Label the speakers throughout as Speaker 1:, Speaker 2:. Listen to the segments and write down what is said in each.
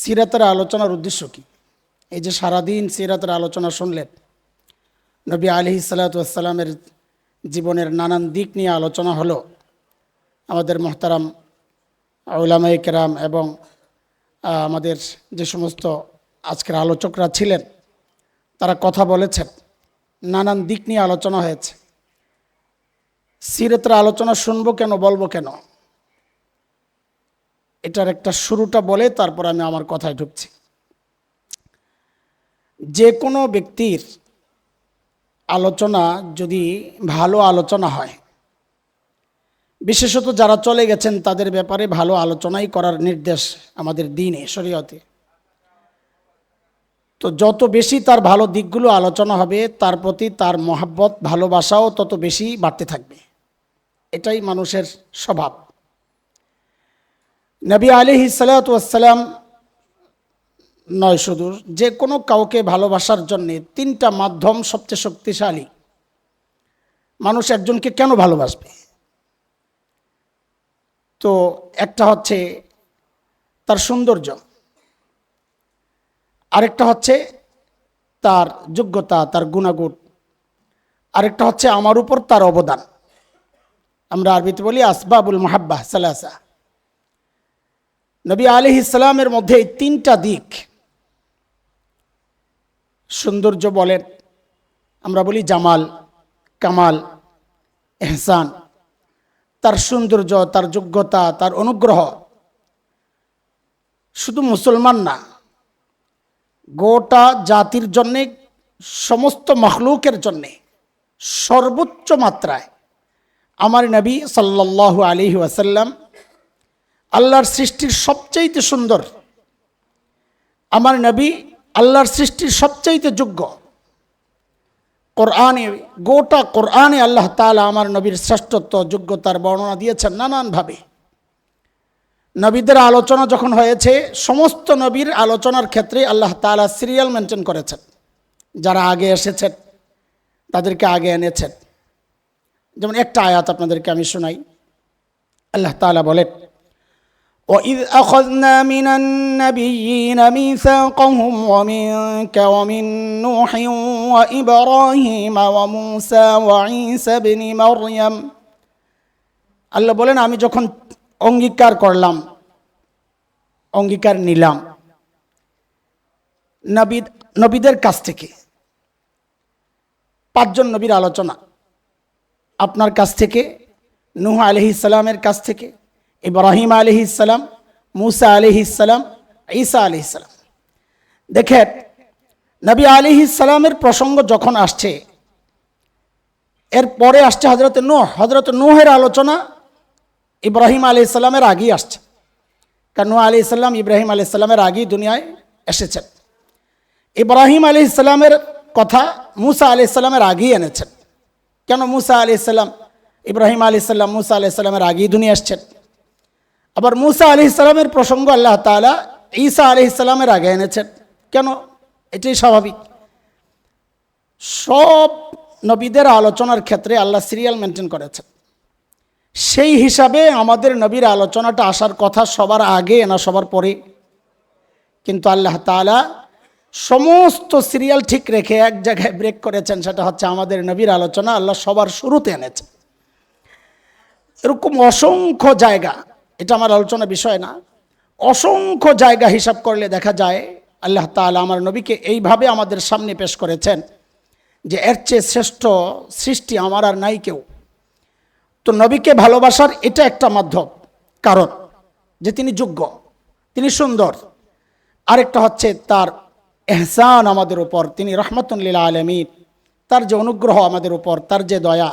Speaker 1: সিরাতের আলোচনার উদ্দেশ্য কি? এই যে সারাদিন সিরাতের আলোচনা শুনলেন, নবী আলি সালাতামের জীবনের নানান দিক নিয়ে আলোচনা হলো। আমাদের মোহতারাম আউলামাই কেরাম এবং আমাদের যে সমস্ত আজকের আলোচকরা ছিলেন, তারা কথা বলেছেন, নানান দিক নিয়ে আলোচনা হয়েছে। সিরতের আলোচনা শুনব কেন, বলব কেন? এটার একটা শুরুটা বলে তারপর আমি আমার কথায় ঢুকছি। যে কোনো ব্যক্তির আলোচনা যদি ভালো আলোচনা হয়, বিশেষত যারা চলে গেছেন তাদের ব্যাপারে ভালো আলোচনাই করার নির্দেশ আমাদের দিনে শরীয়তে। তো যত বেশি তার ভালো দিকগুলো আলোচনা হবে, তার প্রতি তার মহাব্বত, ভালোবাসাও তত বেশি বাড়তে থাকবে। এটাই মানুষের স্বভাব। নবী আলি সালাতাম নয় শুধু যে কোনো কাউকে ভালোবাসার জন্যে তিনটা মাধ্যম সবচেয়ে শক্তিশালী। মানুষ একজনকে কেন ভালোবাসবে? তো একটা হচ্ছে তার সৌন্দর্য, আরেকটা হচ্ছে তার যোগ্যতা, তার গুণাগুণ, আরেকটা হচ্ছে আমার উপর তার অবদান। আমরা আরবিতে বলি আসবাবুল মাহাব্বাহ সালাসা। নবী আলি ইসলামের মধ্যে এই তিনটা দিক সৌন্দর্য বলেন। আমরা বলি জামাল, কামাল, এহসান। তার সৌন্দর্য, তার যোগ্যতা, তার অনুগ্রহ শুধু মুসলমান না, গোটা জাতির জন্যে, সমস্ত মখলুকের জন্যে, সর্বোচ্চ মাত্রায়। আমার নবী সাল্লাল্লাহু আলী ওয়াসাল্লাম আল্লাহর সৃষ্টির সবচাইতে সুন্দর। আমার নবী আল্লাহর সৃষ্টির সবচাইতে যোগ্য। কোরআনে, গোটা কোরআনে আল্লাহ তালা আমার নবীর শ্রেষ্ঠত্ব, যোগ্যতার বর্ণনা দিয়েছেন নানানভাবে। নবীদের আলোচনা যখন হয়েছে, সমস্ত নবীর আলোচনার ক্ষেত্রে আল্লাহ তালা সিরিয়াল মেনটেন করেছেন। যারা আগে এসেছেন, তাদেরকে আগে এনেছেন। যেমন একটা আয়াত আপনাদেরকে আমি শোনাই। আল্লাহ তালা বলেন وإذ أخذنا من النبيين ميثاقهم ومنك ومن نوح وإبراهيم وموسى وعيسى بن مريم আল্লাহ বলেন আমি যখন অঙ্গীকার করলাম অঙ্গীকার নিলাম নবী নবীদের কাছ থেকে পাঁচজন নবীর আলোচনা আপনার কাছ থেকে নুহ আলহি ইসালামের কাছ থেকে ইব্রাহিম আলহি ইসালাম মুসা আলহি ইসালাম ঈসা আলহি ইসালাম দেখেন, নবী আলহি ইসালামের প্রসঙ্গ যখন আসছে এর পরে আসছে হজরত নুহ। হজরত নুহের আলোচনা ইব্রাহিম আলি ইসলামের আগেই আসছে। কারণ নুহ আলি ইসলাম ইব্রাহিম আলি ইসলামের আগেই দুনিয়ায় এসেছেন। ইব্রাহিম আলি ইসলামের কথা মুসা আলি ইসলামের আগেই এনেছেন। কেন মুসা আলি ইসলাম ইব্রাহিম আলি ইসলাম মুসা আলি ইসলামের আগেই দুনিয়া এসছেন? আবার মুসা আলি ইসলামের প্রসঙ্গ আল্লাহ তালা ঈসা আলি ইসলামের আগে এনেছেন। কেন? এটাই স্বাভাবিক। সব নবীদের আলোচনার ক্ষেত্রে আল্লাহ সিরিয়াল মেনটেন করেছেন। সেই হিসাবে আমাদের নবীর আলোচনাটা আসার কথা সবার আগে না সবার পরে। কিন্তু আল্লাহ তালা সমস্ত সিরিয়াল ঠিক রেখে এক জায়গায় ব্রেক করেছেন, সেটা হচ্ছে আমাদের নবীর আলোচনা আল্লাহ সবার শুরুতে এনেছেন। এরকম অসংখ্য জায়গা এটা আমার আলোচনা বিষয় না। অসংখ্য জায়গা হিসাব করলে দেখা যায় আল্লাহ তালা আমার নবীকে এইভাবে আমাদের সামনে পেশ করেছেন যে এর চেয়ে শ্রেষ্ঠ সৃষ্টি আমার আর নাই কেউ। তো নবীকে ভালোবাসার এটা একটা মাধ্যম, কারণ যে তিনি যোগ্য, তিনি সুন্দর। আরেকটা হচ্ছে তার এহসান আমাদের উপর, তিনি রহমতুল্লিল আলমীর তার যে অনুগ্রহ আমাদের উপর, তার যে দয়া,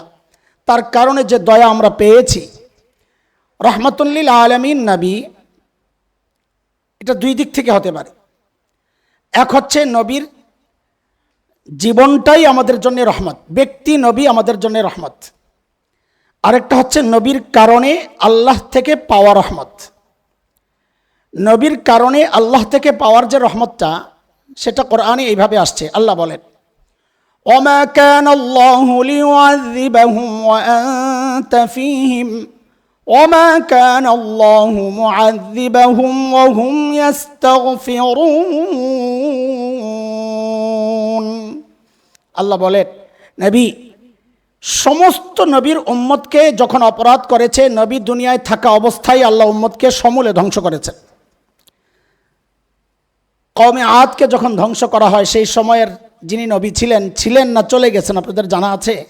Speaker 1: তার কারণে যে দয়া আমরা পেয়েছি রহমতুল্লিল আলমিন নবী এটা দুই দিক থেকে হতে পারে এক হচ্ছে নবীর জীবনটাই আমাদের জন্য রহমত ব্যক্তি নবী আমাদের জন্য রহমত আরেকটা হচ্ছে নবীর কারণে আল্লাহ থেকে পাওয়া রহমত নবীর কারণে আল্লাহ থেকে পাওয়ার যে রহমতটা সেটা কোরআনে এইভাবে আসছে আল্লাহ বলেন وما كان الله ليعذبهم وأنت فيهم وما كان الله معذبهم وهم يستغفرون আল্লাহ বলেন নবী সমস্ত নবীর উম্মতকে যখন অপরাধ করেছে নবী দুনিয়ায় থাকা অবস্থায় আল্লাহ উম্মতকে সমূলে ধ্বংস করেছেন কমে আদকে যখন ধ্বংস করা হয় সেই সময়ের যিনি নবী ছিলেন ছিলেন না চলে গেছেন আপনাদের জানা আছে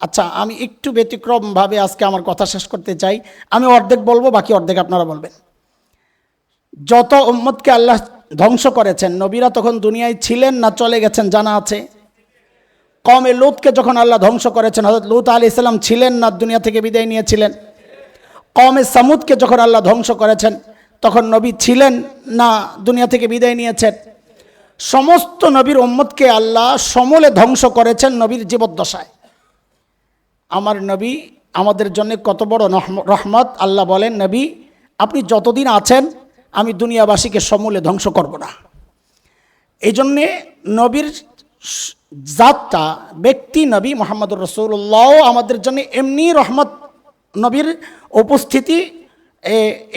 Speaker 1: আচ্ছা আমি একটু ব্যতিক্রমভাবে আজকে আমার কথা শেষ করতে চাই। আমি অর্ধেক বলব, বাকি অর্ধেক আপনারা বলবেন। যত উম্মতকে আল্লাহ ধ্বংস করেছেন, নবীরা তখন দুনিয়ায় ছিলেন না, চলে গেছেন, জানা আছে। কমে লুতকে যখন আল্লাহ ধ্বংস করেছেন হজরত লুত আলি ইসলাম ছিলেন না, দুনিয়া থেকে বিদায় নিয়েছিলেন। কমে সামুদকে যখন আল্লাহ ধ্বংস করেছেন, তখন নবী ছিলেন না, দুনিয়া থেকে বিদায় নিয়েছেন। সমস্ত নবীর উম্মতকে আল্লাহ সমলে ধ্বংস করেছেন নবীর জীবদ্দশায়। আমার নবী আমাদের জন্য কত বড় রহমত আল্লাহ বলেন, নবী, আপনি যতদিন আছেন, আমি দুনিয়াবাসীকে সমূলে ধ্বংস করব না। এই জন্যে নবীর জাতটা, ব্যক্তি নবী মোহাম্মদুর রসুল্লাহ আমাদের জন্য এমনি রহমত, নবীর উপস্থিতি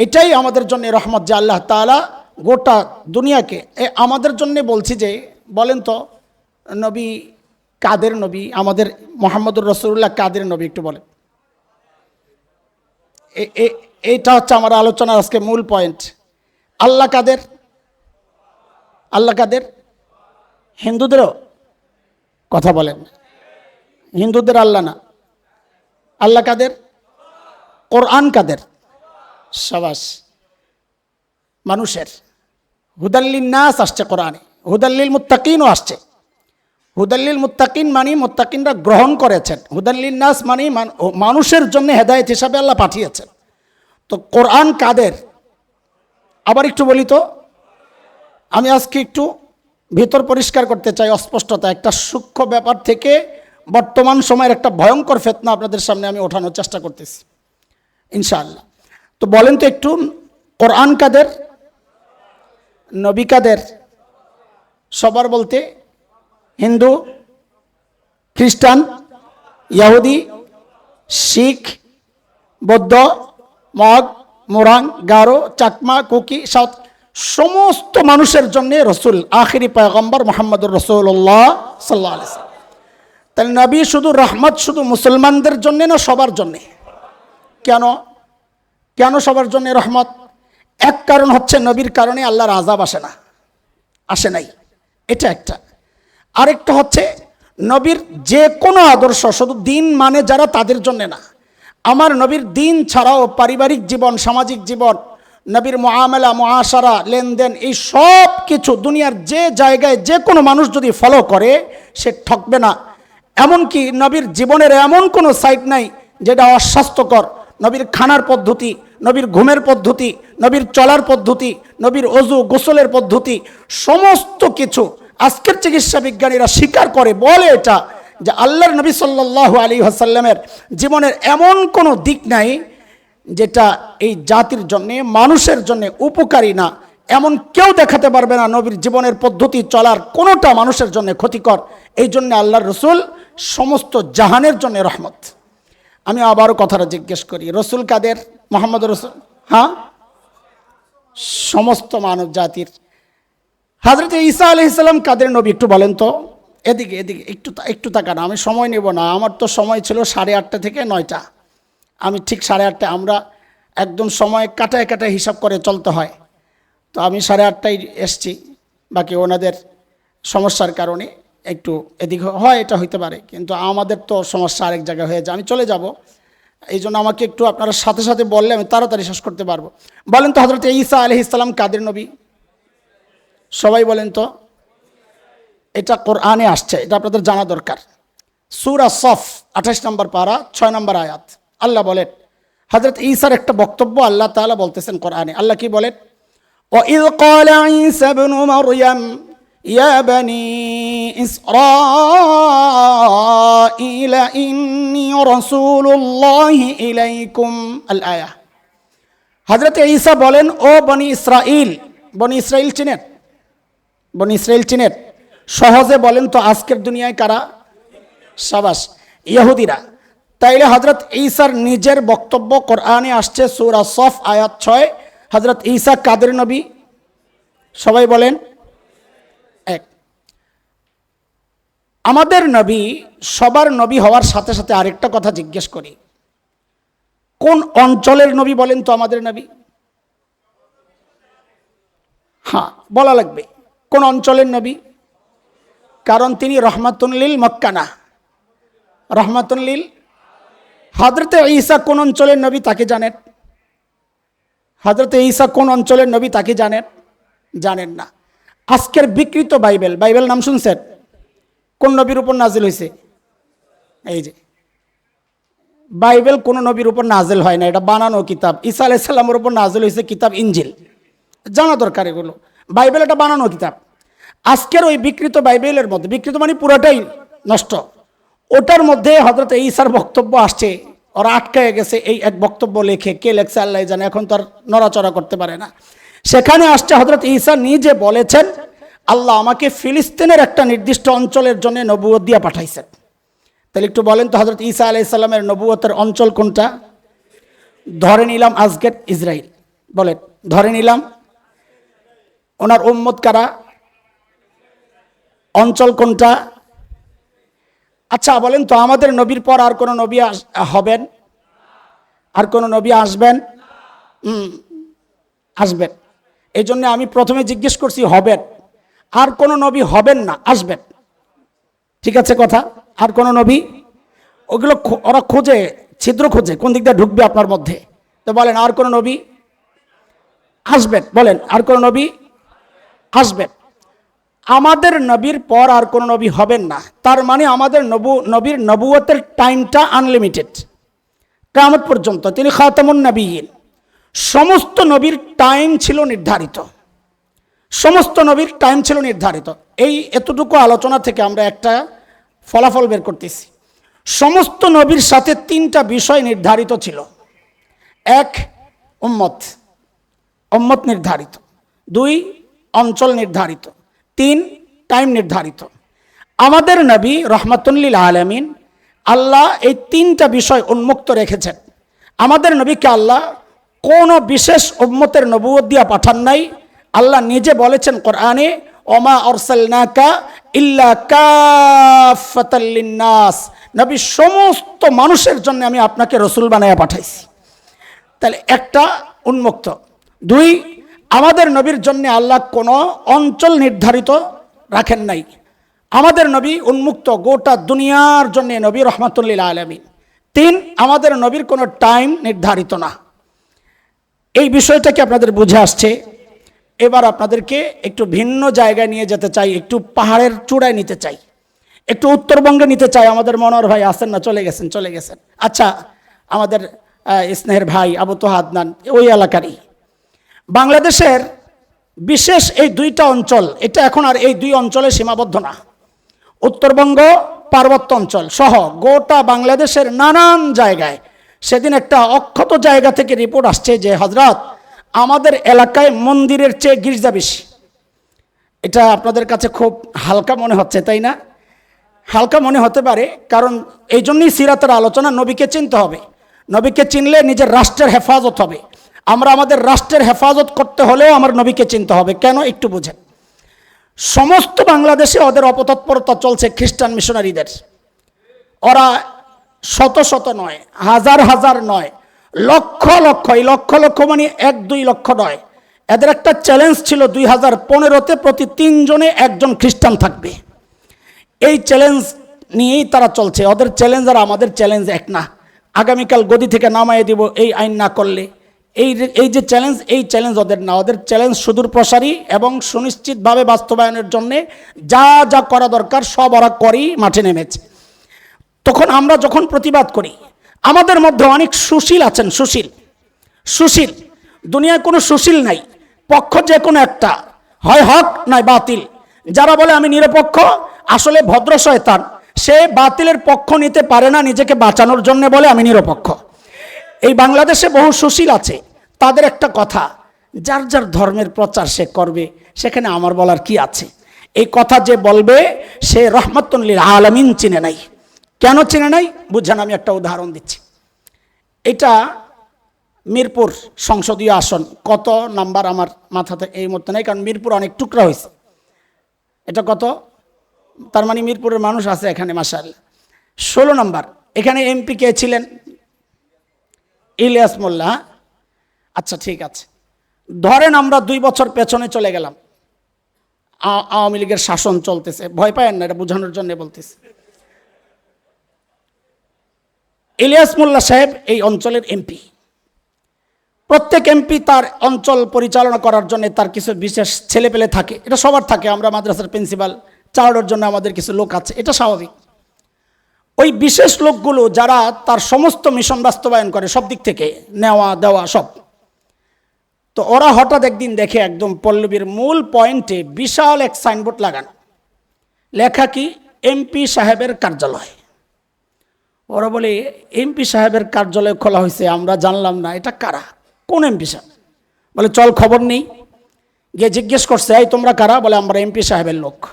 Speaker 1: এটাই আমাদের জন্য রহমত যে আল্লাহ তাআলা গোটা দুনিয়াকে আমাদের জন্য বলছি যে, বলেন তো, নবী কাদের নবী? আমাদের মোহাম্মদুর রসুল্লাহ কাদের নবী একটু বলেন। এইটা হচ্ছে আমার আলোচনার আজকে মূল পয়েন্ট আল্লাহ কাদের? আল্লাহ কাদের? হিন্দুদেরও কথা বলেন। হিন্দুদের আল্লাহ না। আল্লাহ কাদের? কোরআন কাদের? সবাস। মানুষের। হুদাল্লিল নাস আসছে কোরআনে। হুদাল্লিল মুত্তাকিনও আসছে। হুদাল্লিল মুত্তাকিন মানি মুত্তাকিনরা গ্রহণ করেছেন। হুদাল্লিল নাস মানি মানুষের জন্য হেদায়েত হিসাবে আল্লাহ পাঠিয়েছেন। তো কোরআন কাদের? আবার একটু বলি তো। আমি আজকে একটু ভিতর পরিষ্কার করতে চাই অস্পষ্টতা। একটা সূক্ষ্ম ব্যাপার থেকে বর্তমান সময়ের একটা ভয়ঙ্কর ফেতনা আপনাদের সামনে আমি ওঠানোর চেষ্টা করতেছি। ইনশাআল্লাহ। তো বলেন তো একটু, কোরআন কাদের? নবী কাদের? সবার বলতে হিন্দু, খ্রিস্টান, ইয়াহুদি, শিখ, বৌদ্ধ, মগ, মোরাং, গারো, চাকমা, কুকি সাউথ সমস্ত মানুষের জন্য রসুল, আখিরি পয়গম্বর মোহাম্মদুর রসুল্লাহ সাল্লাহ তাহলে নবী শুধু রহমত, শুধু মুসলমানদের জন্যে না, সবার জন্যে। কেন? কেন সবার জন্য রহমত? এক কারণ হচ্ছে নবীর কারণে আল্লাহর আজাব আসে না। আসে নাই। এটা একটা। আরেকটা হচ্ছে, নবীর যে কোনো আদর্শ, শুধু দিন মানে যারা তাদের জন্যে না। আমার নবীর দিন ছাড়াও পারিবারিক জীবন, সামাজিক জীবন, নবীর মহামেলা মহাসারা লেনদেন, এই সব কিছু দুনিয়ার যে জায়গায় যে কোনো মানুষ যদি ফলো করে, সে ঠকবে না। এমনকি নবীর জীবনের এমন কোনো সাইট নাই যেটা অস্বাস্থ্যকর। নবীর খানার পদ্ধতি, নবীর ঘুমের পদ্ধতি, নবীর চলার পদ্ধতি, নবীর অজু, গোসলের পদ্ধতি, সমস্ত কিছু আজকের চিকিৎসা বিজ্ঞানীরা স্বীকার করে, বলে এটা যে আল্লাহর নবী সাল্লাল্লাহু আলী হাসাল্লামের জীবনের এমন কোনো দিক নাই যেটা এই জাতির জন্যে, মানুষের জন্যে উপকারী না। এমন কেউ দেখাতে পারবে না নবীর জীবনের পদ্ধতি চলার কোনোটা মানুষের জন্য ক্ষতিকর। এই জন্য আল্লাহর রসুল সমস্ত জাহানের জন্য রহমত। আমি আবারও কথাটা জিজ্ঞেস করি, রসুল কাদের? মোহাম্মদ রসুল? হ্যাঁ? সমস্ত মানব জাতির হাজরত ঈসা আলি ইসলাম কাদের নবী একটু বলেন তো? এদিকে এদিকে, একটু একটু তাকান, আমি সময় নেব না, আমার তো সময় ছিল সাড়ে আটটা থেকে নয়টা। আমি ঠিক সাড়ে আটটা আমরা একদম সময় কাটায় কাটায় হিসাব করে চলতে হয়। তো আমি সাড়ে আটটায় এসছি, বাকি ওনাদের সমস্যার কারণে একটু এদিকে হয়, এটা হইতে পারে, কিন্তু আমাদের তো সমস্যা আরেক জায়গায় হয়ে যায়, আমি চলে যাব। এই জন্য আমাকে একটু আপনারা সাথে সাথে বললে আমি তাড়াতাড়ি শেষ করতে পারব। বলেন তো হজরত ঈসা আলহ ইসলাম কাদের নবী? সবাই বলেন তো এটা কোরআনে আসছে এটা আপনাদের জানা দরকার সুরা সফ আঠাশ নম্বর পারা ছয় নম্বর আয়াত আল্লাহ বলেন হজরত ঈসার একটা বক্তব্য আল্লাহ তাআলা বলতেছেন কোরআনে আল্লাহ কি বলেন وإذ قال عيسى ابن مريم يا بني إسرائيل إني رسول الله إليكم الآية হজরত ঈসা বলেন ও বনি ইসরাইল বনি ইসরাইল চিনেন বনি ইসরাইল চিনেন সহজে বলেন তো আজকের দুনিয়ায় কারা? সাবাস, ইহুদিরা। তাইলে হজরত ঈসার নিজের বক্তব্য কোরআনে আসছে সুরা সফ, আয়াত ছয়। হজরত ঈসা কাদের নবী? সবাই বলেন, এক। আমাদের নবী সবার নবী হওয়ার সাথে সাথে আরেকটা কথা জিজ্ঞেস করি। কোন অঞ্চলের নবী বলেন তো আমাদের নবী? হ্যাঁ বলা লাগবে। কোন অঞ্চলের নবী? কারণ তিনি রহমাতুল্লিল মক্কানা। রহমাতুল্লিল হজরতে ঈসা কোন অঞ্চলের নবী তাকে জানেন? হজরতে ঈসা কোন অঞ্চলের নবী তাকে জানেন? জানেন না। আজকের বিকৃত বাইবেল বাইবেল নাম শুনছেন? কোন নবীর উপর নাজিল হয়েছে এই যে। বাইবেল কোন নবীর উপর নাজিল হয় না, এটা বানানো কিতাব। ঈসা আলাইসাল্লামের উপর নাজিল হয়েছে কিতাব ইঞ্জিল জানা দরকার এগুলো। বাইবেল এটা বানানো কিতাব। আজকের ওই বিকৃত বাইবেলের মধ্যে, বিকৃত মানে পুরোটাই নষ্ট। ওটার মধ্যে হজরত ঈসার বক্তব্য আসছে, ওরা আটকায় গেছে এই এক বক্তব্য লেখে, কে লেখছে আল্লাহ জানে, এখন তো আর নড়াচড়া করতে পারে না। সেখানে আসছে হজরত ঈসা নিজে বলেছেন, আল্লাহ আমাকে ফিলিস্তিনের একটা নির্দিষ্ট অঞ্চলের জন্য নবুয়ত দিয়া পাঠাইছেন। তাহলে একটু বলেন তো হজরত ঈসা আলাইসাল্লামের নবুয়তের অঞ্চল কোনটা? ধরে নিলাম আজকের ইসরায়েল বলেন, ধরে নিলাম ওনার উম্মত কারা? অঞ্চল কোনটা? আচ্ছা বলেন তো, আমাদের নবীর পর আর কোনো নবী হবেন? আর কোনো নবী আসবেন? আসবেন। এই জন্য আমি প্রথমে জিজ্ঞেস করছি, হবেন? আর কোনো নবী হবেন না, আসবেন? ঠিক আছে কথা? আর কোনো নবী? ওগুলো ওরা খোঁজে, ছিদ্র খোঁজে, কোন দিক দিয়ে ঢুকবে আপনার মধ্যে? তো বলেন, আর কোনো নবী? আসবেন, বলেন, আর কোনো নবী? আসবেন আমাদের নবীর পর আর কোনো নবী হবেন না। তার মানে আমাদের নবু নবীর নবুয়তের টাইমটা আনলিমিটেড। কামত পর্যন্ত তিনি খাতামুন নবীন। সমস্ত নবীর টাইম ছিল নির্ধারিত। সমস্ত নবীর টাইম ছিল নির্ধারিত। এই এতটুকু আলোচনা থেকে আমরা একটা ফলাফল বের করতেছি। সমস্ত নবীর সাথে তিনটা বিষয় নির্ধারিত ছিল। এক, উম্মত। উম্মত নির্ধারিত। দুই অঞ্চল নির্ধারিত। তিন টাইম নির্ধারিত। আমাদের নবী রহমাতুল্লিল আলমিন আল্লাহ এই তিনটা বিষয় উন্মুক্ত রেখেছেন। আমাদের নবীকে আল্লাহ কোনো বিশেষ উম্মতের নবুয়ত দিয়া পাঠান নাই। আল্লাহ নিজে বলেছেন কোরআনে, ওমা অরসালনাকা ইল্লা কাফাতাল্লিন্নাস নবী সমস্ত মানুষের জন্য আমি আপনাকে রসুল বানাইয়া পাঠাইছি। তাহলে একটা উন্মুক্ত। দুই আমাদের নবীর জন্য আল্লাহ কোনো অঞ্চল নির্ধারিত রাখেন নাই। আমাদের নবী উন্মুক্ত গোটা দুনিয়ার জন্য নবী রহমাতুল্লিল আলমিন। তিন, আমাদের নবীর কোনো টাইম নির্ধারিত না। এই বিষয়টাকে আপনাদের বুঝে আসছে? এবার আপনাদেরকে একটু ভিন্ন জায়গায় নিয়ে যেতে চাই, একটু পাহাড়ের চূড়ায় নিতে চাই। একটু উত্তরবঙ্গে নিতে চাই, আমাদের মনোহর ভাই আসেন না, চলে গেছেন চলে গেছেন। আচ্ছা আমাদের স্নেহের ভাই আবু তো হাদনান ওই এলাকারই। বাংলাদেশের বিশেষ এই দুইটা অঞ্চল, এটা এখন আর এই দুই অঞ্চলে সীমাবদ্ধ না। উত্তরবঙ্গ পার্বত্য অঞ্চল সহ গোটা বাংলাদেশের নানান জায়গায় সেদিন একটা অক্ষত জায়গা থেকে রিপোর্ট আসছে যে হজরত আমাদের এলাকায় মন্দিরের চেয়ে গির্জা বেশি। এটা আপনাদের কাছে খুব হালকা মনে হচ্ছে, তাই না? হালকা মনে হতে পারে, কারণ এই জন্যই সিরাতের আলোচনা নবীকে চিনতে হবে। নবীকে চিনলে নিজের রাষ্ট্রের হেফাজত হবে। আমরা আমাদের রাষ্ট্রের হেফাজত করতে হলেও আমার নবীকে চিনতে হবে। কেন? একটু বুঝেন। সমস্ত বাংলাদেশে ওদের অপতৎপরতা চলছে খ্রিস্টান মিশনারিদের। ওরা শত শত নয়, হাজার হাজার নয়, লক্ষ লক্ষ, এই লক্ষ লক্ষ মানে এক দুই লক্ষ নয়। এদের একটা চ্যালেঞ্জ ছিল দুই হাজার পনেরোতে প্রতি তিনজনে একজন খ্রিস্টান থাকবে। এই চ্যালেঞ্জ নিয়েই তারা চলছে। ওদের চ্যালেঞ্জ আর আমাদের চ্যালেঞ্জ এক না। আগামীকাল গদি থেকে নামাই দিব, এই আইন না করলে এই এই যে চ্যালেঞ্জ এই চ্যালেঞ্জ ওদের না, ওদের চ্যালেঞ্জ সুদূর প্রসারী এবং সুনিশ্চিতভাবে বাস্তবায়নের জন্যে যা যা করা দরকার সব ওরা করেই মাঠে নেমেছে। তখন আমরা যখন প্রতিবাদ করি, আমাদের মধ্যে অনেক সুশীল আছেন, সুশীল সুশীল। দুনিয়ায় কোনো সুশীল নাই, পক্ষ যে কোনো একটা, হয় হক নয় বাতিল। যারা বলে আমি নিরপেক্ষ, আসলে ভদ্র শয়তান, সে বাতিলের পক্ষ নিতে পারে না নিজেকে বাঁচানোর জন্য বলে আমি নিরপেক্ষ। এই বাংলাদেশে বহু সুশীল আছে, তাদের একটা কথা, যার যার ধর্মের প্রচার সে করবে, সেখানে আমার বলার কি আছে? এই কথা যে বলবে, সে রহমতুল্লিল আলমিন চিনে নাই। কেন চেনে নাই? বুঝছেন আমি একটা উদাহরণ দিচ্ছি। এটা মিরপুর সংসদীয় আসন, কত নাম্বার আমার মাথাতে এই মুহূর্তে নেই, কারণ মিরপুর অনেক টুকরা হয়েছে। এটা কত? তার মানে মিরপুরের মানুষ আছে এখানে মাসাল ষোলো নাম্বার, এখানে এমপি কে ছিলেন? ইলিয়াস মোল্লা? আচ্ছা ঠিক আছে। ধরেন আমরা দুই বছর পেছনে চলে গেলাম। আওয়ামী লীগের শাসন চলতেছে। ভয় পায়েন না, এটা বোঝানোর জন্য বলতেছে। ইলিয়াস মোল্লা সাহেব এই অঞ্চলের এমপি। প্রত্যেক এমপি তার অঞ্চল পরিচালনা করার জন্য তার কিছু বিশেষ ছেলেপেলে থাকে। এটা সবার থাকে। আমরা মাদ্রাসার প্রিন্সিপাল চালানোর জন্য আমাদের কিছু লোক আছে। এটা স্বাভাবিক। ওই বিশেষ লোকগুলো যারা তার সমস্ত মিশন বাস্তবায়ন করে সব দিক থেকে, নেওয়া, দেওয়া, সব। তো ওরা হঠাৎ একদিন দেখে একদম পল্লবীর মূল পয়েন্টে বিশাল এক সাইনবোর্ড লাগানো। লেখা কি, এমপি সাহেবের কার্যালয়। ওরা বলে, এমপি সাহেবের কার্যালয় খোলা হয়েছে, আমরা জানলাম না, এটা কারা? কোন এমপি সাহেব? বলে, চল খবর নেই। গিয়ে জিজ্ঞেস করছে, এই তোমরা কারা? বলে, আমরা এমপি সাহেবের লোক।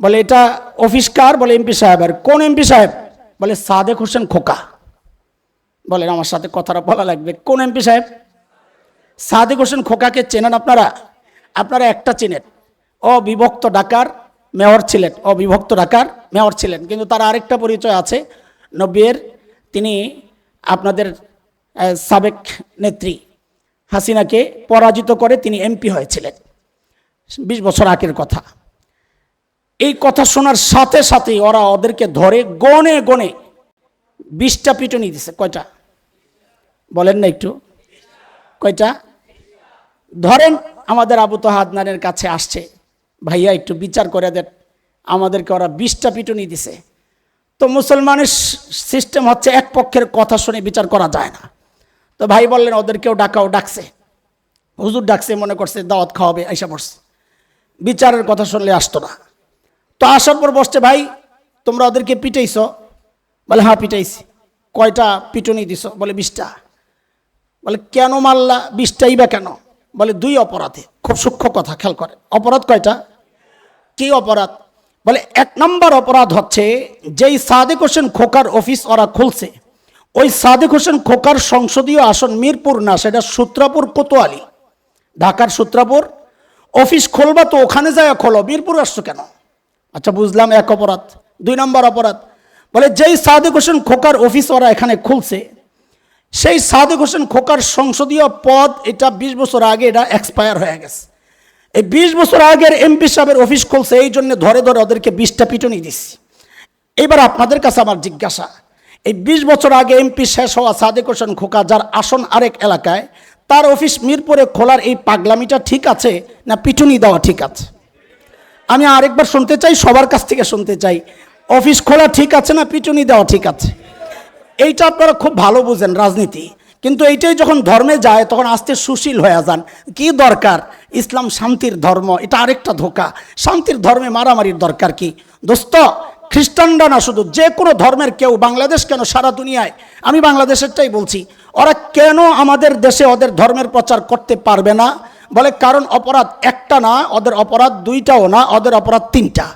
Speaker 1: বলে, এটা অফিস কার? বলে, এমপি সাহেবের। কোন এমপি সাহেব? বলে, সাদেক হোসেন খোকা। বলেন আমার সাথে কথাটা বলা লাগবে। কোন এমপি সাহেব? সাদেক হোসেন খোকাকে চেনেন আপনারা? আপনারা একটা চেনেন। অবিভক্ত ডাকার মেয়র ছিলেন। অবিভক্ত ডাকার মেয়র ছিলেন। কিন্তু তার আরেকটা পরিচয় আছে। নব্বের তিনি আপনাদের সাবেক নেত্রী হাসিনাকে পরাজিত করে তিনি এমপি হয়েছিলেন। বিশ বছর আগের কথা। এই কথা শোনার সাথে সাথেই ওরা ওদেরকে ধরে গনে গনে বিশটা পিটুনি দিছে। কয়টা? বলেন না একটু। কয়টা? ধরেন আমাদের আবু তো হাদনানের কাছে আসছে। ভাইয়া, একটু বিচার করে দেন। আমাদেরকে ওরা বিশটা পিটুনি দিছে। তো মুসলমানের সিস্টেম হচ্ছে এক পক্ষের কথা শুনে বিচার করা যায় না। তো ভাই বললেন, ওদেরকেও ডাকাও ডাকছে। হুজুর ডাকছে, মনে করছে, দাওয়াত খাওয়াবে, আইসা পড়ছে। বিচারের কথা শুনলে আসতো না। তো আসার পর বসছে, ভাই, তোমরা ওদেরকে পিটাইছ। বলে হ্যাঁ পিটাইছি। কয়টা পিটুনি দিছ? বলে, বিশটা। বলে, কেন মারলা? বিশটাই বা কেন? বলে, দুই অপরাধে। খুব সূক্ষ্ম কথা, খেয়াল করে অপরাধ কয়টা? কি অপরাধ? বলে, এক নম্বর অপরাধ হচ্ছে, যেই সাদেক হোসেন খোকার অফিস ওরা খুলছে, ওই সাদেক হোসেন খোকার সংসদীয় আসন মিরপুর না, সেটা সূত্রাপুর কোতোয়ালি। ঢাকার সূত্রাপুর। অফিস খুলবা তো ওখানে যায় খোলো, মিরপুর আসছো কেন? আচ্ছা বুঝলাম, এক অপরাধ, দুই নম্বর অপরাধ। বলে, যেই সাদেক হোসেন খোকার অফিস ওরা এখানে খুলছে, সেই সাদেক হোসেন খোকার সংসদীয় পদ এটা বিশ বছর আগে এটা এক্সপায়ার হয়ে গেছে। এই বিশ বছর আগের এমপি সাহেবের অফিস খুলছে, এই জন্য ধরে ধরে ওদেরকে বিশটা পিটুনি দিচ্ছি এবার আপনাদের কাছে আমার জিজ্ঞাসা, এই বিশ বছর আগে এমপি শেষ হওয়া সাদেক হোসেন খোকা যার আসন আরেক এলাকায়, তার অফিস মিরপুরে খোলার এই পাগলামিটা ঠিক আছে না পিটুনি দেওয়া ঠিক আছে? আমি আরেকবার শুনতে চাই, সবার কাছ থেকে শুনতে চাই। অফিস খোলা ঠিক আছে না, পিটুনি দেওয়া ঠিক আছে? এইটা আপনারা খুব ভালো বুঝেন রাজনীতি। কিন্তু এইটাই যখন ধর্মে যায়, তখন আস্তে সুশীল হয়ে যান। কি দরকার? ইসলাম শান্তির ধর্ম, এটা আরেকটা ধোকা। শান্তির ধর্মে মারামারির দরকার কি? দোস্ত, খ্রিস্টানরা না শুধু যে কোনো ধর্মের কেউ, বাংলাদেশ কেন সারা দুনিয়ায়? আমি বাংলাদেশেরটাই বলছি, ওরা কেন আমাদের দেশে ওদের ধর্মের প্রচার করতে পারবে না? বলে, কারণ অপরাধ একটা না, ওদের অপরাধ দুইটাও না, ওদের অপরাধ তিনটা।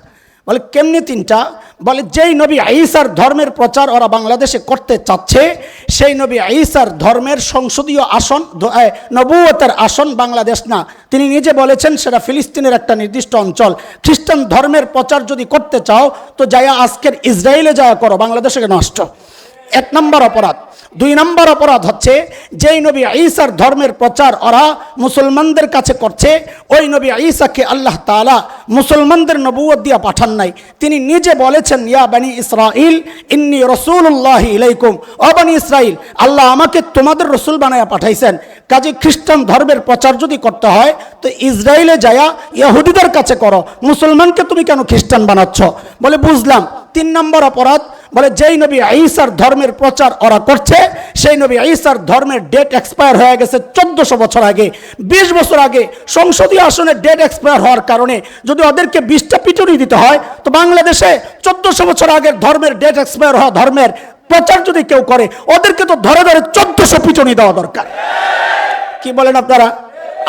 Speaker 1: বলে, কেমনি তিনটা? বলে, যেই নবী আইসার ধর্মের প্রচার ওরা বাংলাদেশে করতে চাচ্ছে, সেই নবী আইসার ধর্মের সংসদীয় আসন নবুয়তের আসন বাংলাদেশ না। তিনি নিজে বলেছেন, সেটা ফিলিস্তিনের একটা নির্দিষ্ট অঞ্চল। খ্রিস্টান ধর্মের প্রচার যদি করতে চাও, তো যায়া আজকের ইসরায়েলে যাওয়া করো, বাংলাদেশে নষ্ট এক নম্বর অপরাধ। দুই নম্বর অপরাধ হচ্ছে, যেই নবী ঈসার ধর্মের প্রচার ওরা মুসলমানদের কাছে করছে, ওই নবী ঈসাকে আল্লাহ তাআলা মুসলমানদের নবুয়ত দিয়া পাঠান নাই। তিনি নিজে বলেছেন, ইয়া বানি ইসরাইল ইন্নি রসুল্লাহ ইলাইকুম। ও বানি ইসরাইল আল্লাহ আমাকে তোমাদের রসুল বানায়া পাঠাইছেন। কাজে খ্রিস্টান ধর্মের প্রচার যদি করতে হয়, তো ইসরায়েলে যায়া ইয়াহুদিদের কাছে করো। মুসলমানকে তুমি কেন খ্রিস্টান বানাচ্ছ? বলে, বুঝলাম। তিন নম্বর অপরাধ বলে, যেই নবী ঈসার ধর্মের প্রচার ওরা করছে, সেই নবী ঈসার ধর্মের ডেট এক্সপায়ার হয়ে গেছে চোদ্দশো বছর আগে। বিশ বছর আগে সংসদীয় আসনের ডেট এক্সপায়ার হওয়ার কারণে যদি ওদেরকে বিশটা পিটুনি দিতে হয়, তো বাংলাদেশে চোদ্দশো বছর আগের ধর্মের ডেট এক্সপায়ার হওয়া ধর্মের প্রচার যদি কেউ করে, ওদেরকে তো ধরে ধরে চোদ্দশো পিটুনি দেওয়া দরকার। কি বলেন আপনারা?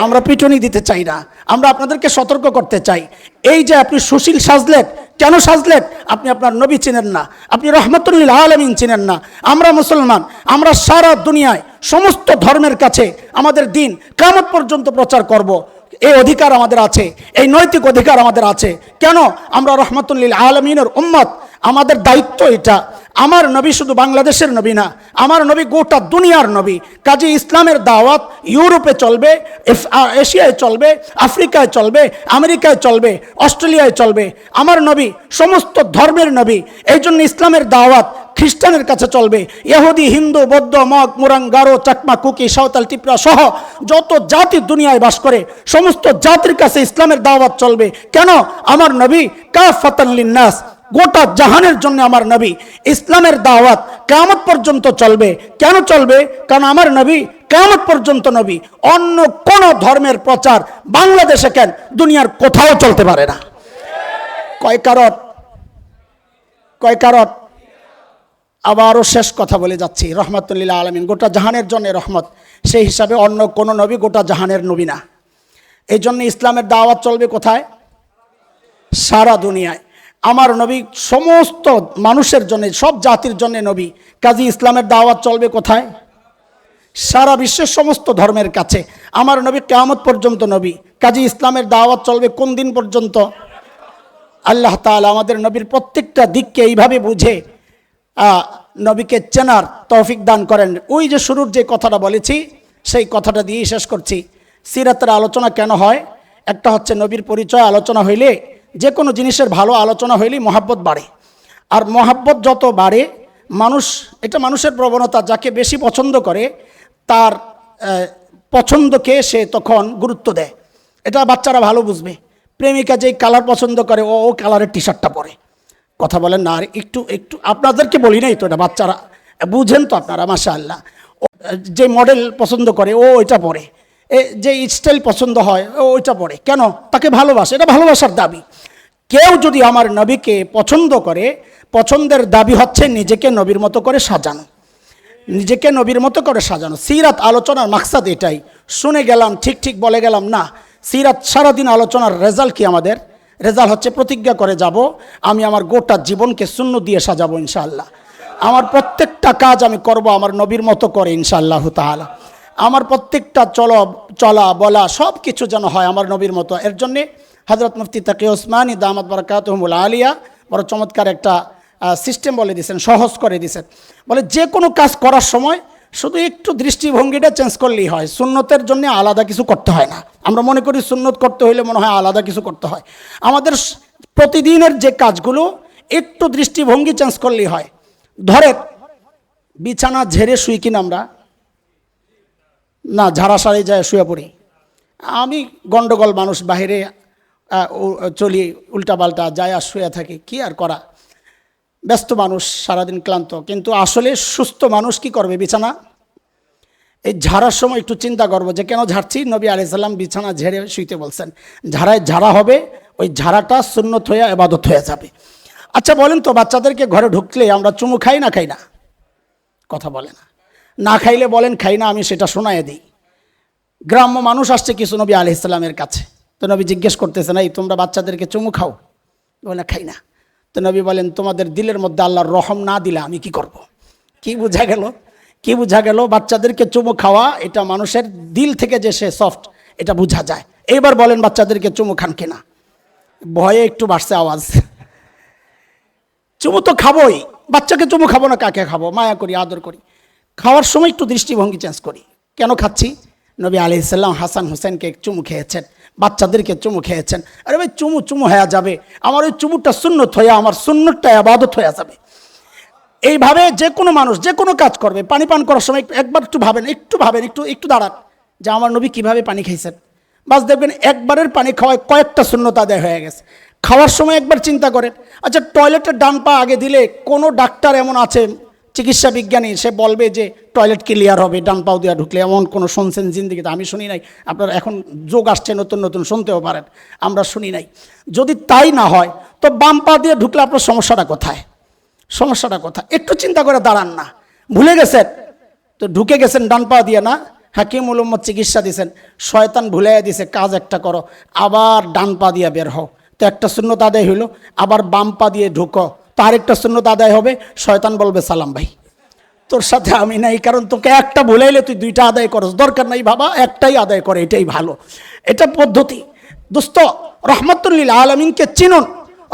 Speaker 1: আমরা পিটুনি দিতে চাই না। আমরা আপনাদেরকে সতর্ক করতে চাই। এই যে আপনি সুশীল সাজলেন কেন সাজলেন? আপনি আপনার নবী চিনেন না, আপনি রহমতুল্লিল আলমিন চিনেন না। আমরা মুসলমান, আমরা সারা দুনিয়ায় সমস্ত ধর্মের কাছে আমাদের দিন কামত পর্যন্ত প্রচার করব। এই অধিকার আমাদের আছে, এই নৈতিক অধিকার আমাদের আছে। কেন? আমরা রহমতুল্লিল আলমিনের উম্মত আমাদের দায়িত্ব এটা। আমার নবী শুধু বাংলাদেশের নবী না, আমার নবী গোটা দুনিয়ার নবী। কাজে ইসলামের দাওয়াত ইউরোপে চলবে এশিয়ায় চলবে, আফ্রিকায় চলবে, আমেরিকায় চলবে, অস্ট্রেলিয়ায় চলবে। আমার নবী সমস্ত ধর্মের নবী। এই জন্য ইসলামের দাওয়াত খ্রিস্টানের কাছে চলবে। ইহুদি, হিন্দু, বৌদ্ধ, মগ, মুরাং, গারো, চাকমা, কুকি, সাঁওতাল টিপরা সহ যত জাতি দুনিয়ায় বাস করে, সমস্ত জাতির কাছে ইসলামের দাওয়াত চলবে। কেন? আমার নবী কাফাতান লিন্নাস। গোটা জাহানের জন্য আমার নবী। ইসলামের দাওয়াত কেমত পর্যন্ত চলবে। কেন চলবে? কারণ আমার নবী কেমত পর্যন্ত নবী। অন্য কোন ধর্মের প্রচার বাংলাদেশে কেন? দুনিয়ার কোথাও চলতে পারে না। কয় কারণ? কয় কারণ? আবারও শেষ কথা বলে যাচ্ছি। রহমতুল্লিল্লাহ আলমিন, গোটা জাহানের জন্য রহমত। সেই হিসাবে অন্য কোনো নবী গোটা জাহানের নবী না। এই জন্য ইসলামের দাওয়াত চলবে কোথায়? সারা দুনিয়ায়। আমার নবী সমস্ত মানুষের জন্য, সব জাতির জন্য নবী। কাজী ইসলামের দাওয়াত চলবে কোথায়? সারা বিশ্বের সমস্ত ধর্মের কাছে। আমার নবী কেয়ামত পর্যন্ত নবী। কাজী ইসলামের দাওয়াত চলবে কোন দিন পর্যন্ত? আল্লাহ তাআলা আমাদের নবীর প্রত্যেকটা দিককে এইভাবে বুঝে নবীকে চেনার তৌফিক দান করেন। ওই যে শুরুর যে কথাটা বলেছি, সেই কথাটা দিয়েই শেষ করছি। সিরাতের আলোচনা কেন হয়? একটা হচ্ছে নবীর পরিচয় আলোচনা হইলে যে কোনো জিনিসের ভালো আলোচনা হইলেই মহাব্বত বাড়ে। আর মহাব্বত যত বাড়ে, মানুষ, এটা মানুষের প্রবণতা, যাকে বেশি পছন্দ করে, তার পছন্দকে সে তখন গুরুত্ব দেয়। এটা বাচ্চারা ভালো বুঝবে। প্রেমিকা যেই কালার পছন্দ করে, ও ও কালারের টি শার্টটা পরে। কথা বলেন না, আর একটু একটু, আপনাদেরকে বলি নাই তো এটা বাচ্চারা, বুঝেন তো আপনারা মাসা আল্লাহ যে মডেল পছন্দ করে, ও ওইটা পরে। যে স্টাইল পছন্দ হয় ওইটা পড়ে। কেন? তাকে ভালোবাসে। এটা ভালোবাসার দাবি। কেউ যদি আমার নবীকে পছন্দ করে, পছন্দের দাবি হচ্ছে নিজেকে নবীর মতো করে সাজানো। নিজেকে নবীর মতো করে সাজানো। সিরাত আলোচনার মাকসাদ এটাই। শুনে গেলাম, ঠিক ঠিক বলে গেলাম, না, সিরাত সারাদিন আলোচনার রেজাল্ট কি আমাদের? রেজাল্ট হচ্ছে প্রতিজ্ঞা করে যাব, আমি আমার গোটা জীবনকে শূন্য দিয়ে সাজাবো ইনশাল্লাহ আমার প্রত্যেকটা কাজ আমি করব আমার নবীর মতো করে ইনশাআল্লাহ তাআলা। আমার প্রত্যেকটা চল, চলা, বলা সব কিছু যেন হয় আমার নবীর মতো। এর জন্যে হজরত মুফতি তাকি ওসমানী দামাত বরকাতহমুল আলিয়া বড় চমৎকার একটা সিস্টেম বলে দিয়েছেন, সহজ করে দিয়েছেন। বলে যে কোনো কাজ করার সময় শুধু একটু দৃষ্টিভঙ্গিটা চেঞ্জ করলেই হয়। সুন্নতের জন্য আলাদা কিছু করতে হয় না। আমরা মনে করি সুন্নত করতে হইলে মনে হয় আলাদা কিছু করতে হয়। আমাদের প্রতিদিনের যে কাজগুলো একটু দৃষ্টিভঙ্গি চেঞ্জ করলেই হয়। ধরেন, বিছানা ঝেড়ে শুই কিনা আমরা না ঝাড়া সারি যায়, শুয়ে পড়ি। আমি গন্ডগোল মানুষ, বাহিরে চলি, উল্টাপাল্টা যায় আর শুয়ে থাকি, কি আর করা? ব্যস্ত মানুষ, সারাদিন ক্লান্ত। কিন্তু আসলে সুস্থ মানুষ কি করবে, বিছানা? এই ঝাড়ার সময় একটু চিন্তা করব যে, কেন ঝাড়ছি? নবী আলাইসাল্লাম বিছানা ঝেড়ে শুইতে বলছেন। ঝাড়ায় ঝাড়া হবে, ওই ঝাড়াটা সুন্নত হয়ে এবাদত হয়ে যাবে। আচ্ছা বলেন তো, বাচ্চাদেরকে ঘরে ঢুকলে আমরা চুমু খাই না খাই না? কথা বলে না। না খাইলে বলেন, খাই না, আমি সেটা শোনায় দিই। গ্রাম্য মানুষ আসছে কিছু নবী আলি ইসলামের কাছে। তো নবী জিজ্ঞেস করতেছে না এই তোমরা বাচ্চাদেরকে চুমু খাও? বলে, খাই না। তো নবী বলেন, তোমাদের দিলের মধ্যে আল্লাহর রহম না দিলে আমি কি করব। কি বোঝা গেল? কি বোঝা গেল? বাচ্চাদেরকে চুমু খাওয়া, এটা মানুষের দিল থেকে যে সে সফট এটা বোঝা যায়। এইবার বলেন, বাচ্চাদেরকে চুমু খান কিনা? ভয়ে একটু বাড়ছে আওয়াজ। চুমু তো খাবোই। বাচ্চাকে চুমু খাব না, কাকে খাব? মায়া করি, আদর করি। খাওয়ার সময় একটু দৃষ্টিভঙ্গি চেঞ্জ করি। কেন খাচ্ছি? নবী আলাইসাল্লাম হাসান হোসেনকে চুমু খেয়েছেন, বাচ্চাদেরকে চুমু খেয়েছেন। আরে ভাই, চুমু চুমু হয়ে যাবে। আমার ওই চুমুটা সুন্নত হয়ে, আমার সুন্নতটা আবাদত হয়ে যাবে। এইভাবে যে কোনো মানুষ যে কোনো কাজ করবে, পানি পান করার সময় একবার একটু ভাবেন একটু ভাবেন, একটু একটু দাঁড়ান যে আমার নবী কীভাবে পানি খাইছেন। বাস দেখবেন একবারের পানি খাওয়ায় কয়েকটা শূন্যতা আদায় হয়ে গেছে। খাওয়ার সময় একবার চিন্তা করেন আচ্ছা টয়লেটের ডান পা আগে দিলে কোনো ডাক্তার এমন আছে চিকিৎসা বিজ্ঞানী, সে বলবে যে টয়লেট ক্লিয়ার হবে, ডান পাও দেওয়া ঢুকলে, এমন কোনো শুনছেন জিন্দিগিতে? আমি শুনি নাই। আপনারা এখন যোগ আসছে, নতুন নতুন, শুনতেও পারেন। আমরা শুনি নাই। যদি তাই না হয়, তো বাম পা দিয়ে ঢুকলে আপনার সমস্যাটা কোথায়? সমস্যাটা কোথায়? একটু চিন্তা করে দাঁড়ান না। ভুলে গেছেন? তো ঢুকে গেছেন ডান পা দিয়ে না? হাকিম উলম্মদ চিকিৎসা দিছেন। শয়তান ভুলে দিছে, কাজ একটা করো। আবার ডান পা দিয়ে বের হও। তো একটা শূন্যত আদায় হইল। আবার বাম পা দিয়ে ঢুকো। আরেকটা শূন্যত আদায় হবে, শয়তান বলবে, সালাম ভাই, তোর সাথে আমি নাই, কারণ তোকে একটা ভুলাইলে তুই দুইটা আদায় করস। দরকার নাই বাবা, একটাই আদায় করে, এটাই ভালো। এটা পদ্ধতি। দোস্ত, রহমতুল্লিল আলমিনকে চিনুন,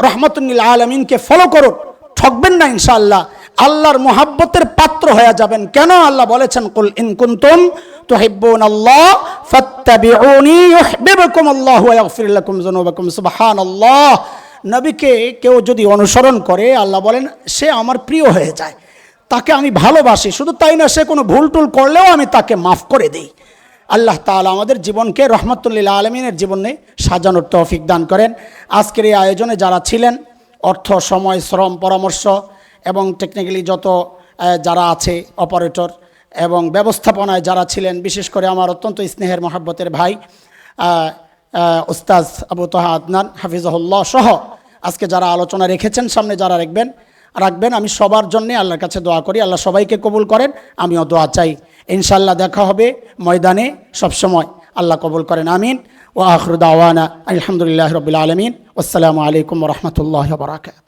Speaker 1: রহমতুল্লিল আলমিনকে ফলো করুন। ঠকবেন না, ইনশাআল্লাহ। আল্লাহর মোহাব্বতের পাত্র হয়ে যাবেন। কেন? আল্লাহ বলেছেন, কুল ইন কুনতুম আল্লাহ, ফাত্তাবিউনি ইউহিব্বুকুম আল্লাহু ওয়া ইয়াগফির লাকুম যুনুবাকুম। সুবহানাল্লাহ। নবীকে কেউ যদি অনুসরণ করে, আল্লাহ বলেন, সে আমার প্রিয় হয়ে যায়। তাকে আমি ভালোবাসি। শুধু তাই না, সে কোনো ভুল টুল করলেও আমি তাকে মাফ করে দিই। আল্লাহ তাআলা আমাদের জীবনকে রহমতুল্লিল আলমিনের জীবনে সাজানোর তৌফিক দান করেন। আজকের এই আয়োজনে যারা ছিলেন, অর্থ, সময়, শ্রম, পরামর্শ এবং টেকনিক্যালি যত যারা আছে অপারেটর এবং ব্যবস্থাপনায় যারা ছিলেন, বিশেষ করে আমার অত্যন্ত স্নেহের মহাব্বতের ভাই উস্তাজ আবু তোহা আদনান হাফিজহুল্লাহ সহ। আজকে যারা আলোচনা রেখেছেন, সামনে যারা রাখবেন রাখবেন, আমি সবার জন্যে আল্লাহর কাছে দোয়া করি। আল্লাহ সবাইকে কবুল করেন, আমিও দোয়া চাই। ইনশাল্লাহ দেখা হবে ময়দানে সবসময়। আল্লাহ কবুল করেন, আমিন। ও আখরুদ আওয়ানা আলহামদুলিল্লাহ রবিল আলমিন। আসসালামু আলাইকুম রহমতুল্লাহ বারাকাত